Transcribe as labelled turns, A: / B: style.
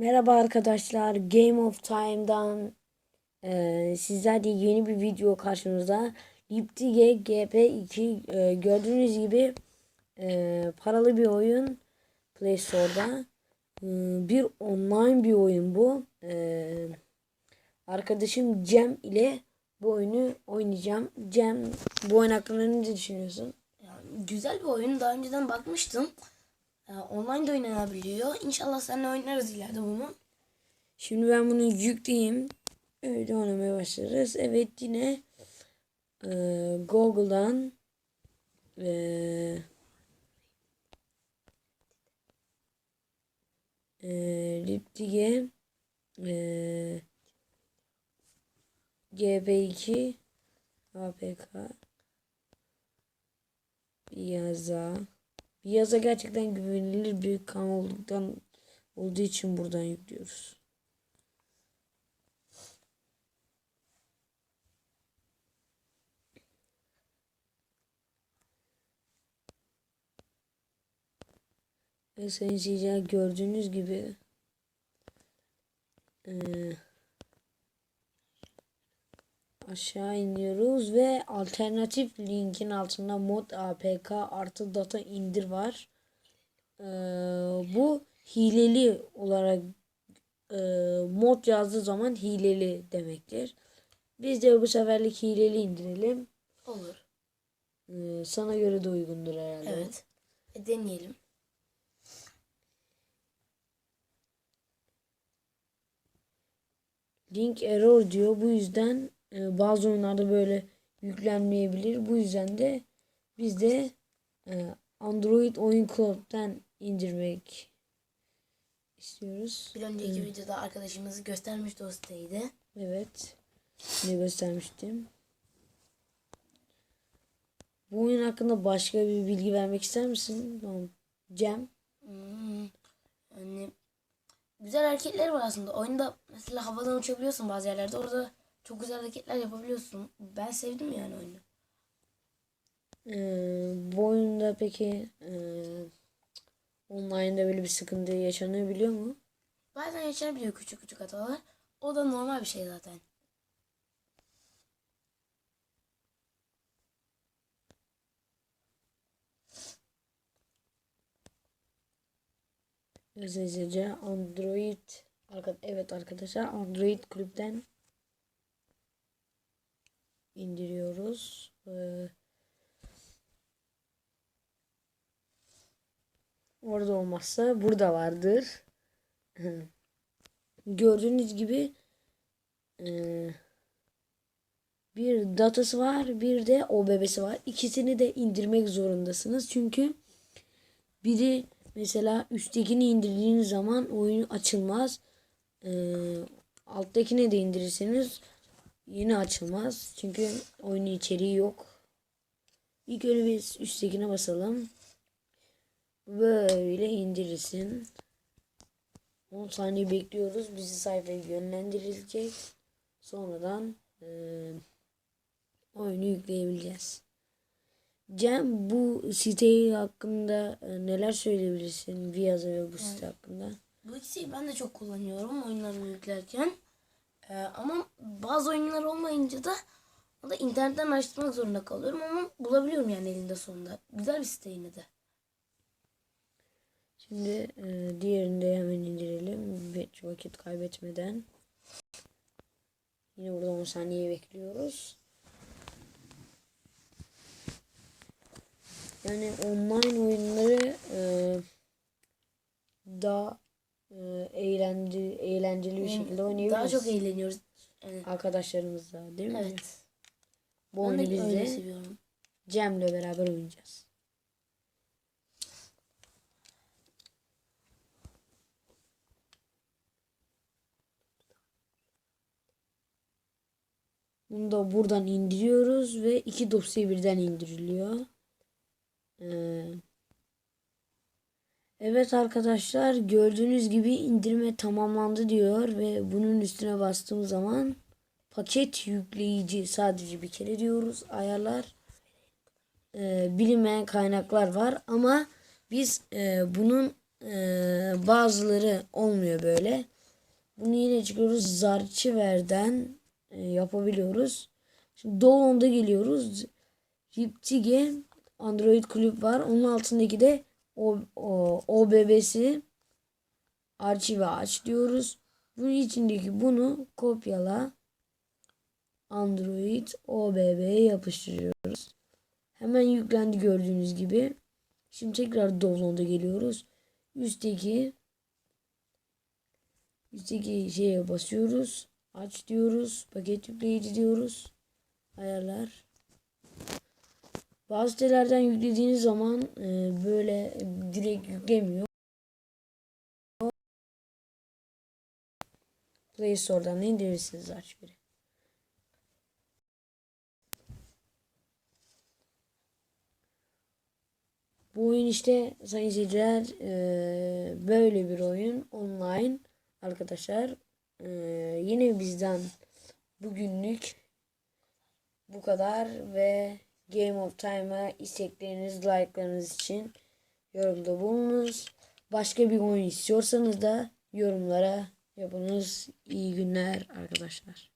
A: Merhaba arkadaşlar. Game of Time'dan e, sizlerle yeni bir video karşınızda. Liptige GP2 e, gördüğünüz gibi e, paralı bir oyun Play Store'da. E, bir online bir oyun bu. E, arkadaşım Cem ile bu oyunu oynayacağım. Cem bu oyun hakkında ne düşünüyorsun?
B: Yani güzel bir oyun. Daha önceden bakmıştım. Ee, online de oynanabiliyor. İnşallah seninle oynarız ileride bunu.
A: Şimdi ben bunu yükleyeyim. Öyle oynamaya başlarız. Evet yine e, Google'dan e, e, Liptige e, GB2 APK Biyaza Biyaza gerçekten güvenilir bir kanal olduktan olduğu için buradan yüklüyoruz. Ve sayın gördüğünüz gibi eee, aşağı iniyoruz ve alternatif linkin altında mod apk artı data indir var. Eee, bu hileli olarak eee, mod yazdığı zaman hileli demektir. Biz de bu seferlik hileli indirelim.
B: Olur.
A: Eee, sana göre de uygundur herhalde.
B: Evet. E, deneyelim.
A: Link error diyor. Bu yüzden e, bazı oyunlarda böyle yüklenmeyebilir. Bu yüzden de biz de e, Android Oyun Club'dan indirmek istiyoruz.
B: Bir önceki videoda arkadaşımız siteyi de.
A: Evet. Ne göstermiştim. Bu oyun hakkında başka bir bilgi vermek ister misin? Tamam. Cem.
B: Hmm. Yani güzel hareketleri var aslında. Oyunda mesela havadan uçabiliyorsun bazı yerlerde. Orada çok güzel hareketler yapabiliyorsun. Ben sevdim yani oyunu.
A: Ee, bu oyunda peki e, online'da böyle bir sıkıntı yaşanabiliyor mu?
B: Bazen yaşanabiliyor küçük küçük hatalar. O da normal bir şey zaten.
A: Hızlıca Android evet arkadaşlar Android kulüpten indiriyoruz. Ee, orada olmazsa burada vardır. Gördüğünüz gibi ee, bir datası var, bir de OBB'si var. İkisini de indirmek zorundasınız. Çünkü biri mesela üsttekini indirdiğiniz zaman oyun açılmaz. Ee, alttakini de indirirseniz yine açılmaz. Çünkü oyunun içeriği yok. İlk önce biz üsttekine basalım. Böyle indirirsin. 10 saniye bekliyoruz. Bizi sayfaya yönlendirilecek. Sonradan eee, oyunu yükleyebileceğiz. Cem bu site hakkında e, neler söyleyebilirsin? Viyaza ve bu site hakkında.
B: Bu ikisiyi ben de çok kullanıyorum oyunlarımı yüklerken. Ee, ama bazı oyunlar olmayınca da o da internetten araştırmak zorunda kalıyorum ama bulabiliyorum yani elinde sonunda. Güzel bir site yine de.
A: Şimdi e, diğerini de hemen indirelim. Hiç vakit kaybetmeden. Yine burada 10 saniye bekliyoruz. Yani online oyunları e, daha eğlenceli, eğlenceli bir şekilde oynayabiliriz.
B: Daha çok eğleniyoruz. Yani,
A: Arkadaşlarımızla değil mi?
B: evet.
A: Bu oyunu biz de. Cem'le beraber oynayacağız. Bunu da buradan indiriyoruz ve iki dosya birden indiriliyor. Ee, evet arkadaşlar gördüğünüz gibi indirme tamamlandı diyor ve bunun üstüne bastığım zaman paket yükleyici sadece bir kere diyoruz ayarlar Ee, bilinmeyen kaynaklar var ama biz e, bunun Ee, bazıları olmuyor böyle. Bunu yine çıkıyoruz. Zarchiver'den e, yapabiliyoruz. Şimdi Download'a geliyoruz. Riptige Android kulüp var. Onun altındaki de o, o, OBB'si arşive aç diyoruz. Bunun içindeki bunu kopyala. Android OBB'ye yapıştırıyoruz. Hemen yüklendi gördüğünüz gibi. Şimdi tekrar download'a geliyoruz. Üstteki üstteki şeye basıyoruz. Aç diyoruz. Paket yükleyici diyoruz. Ayarlar. Bazı sitelerden yüklediğiniz zaman e, böyle direkt yüklemiyor. Play Store'dan da indirirsiniz Archiveri. Bu oyun işte sayın izleyiciler eee, böyle bir oyun online arkadaşlar. Eee, yine bizden bugünlük bu kadar ve Game of Time'a istekleriniz, like'larınız için yorumda bulunuz. Başka bir oyun istiyorsanız da yorumlara yapınız. İyi günler arkadaşlar.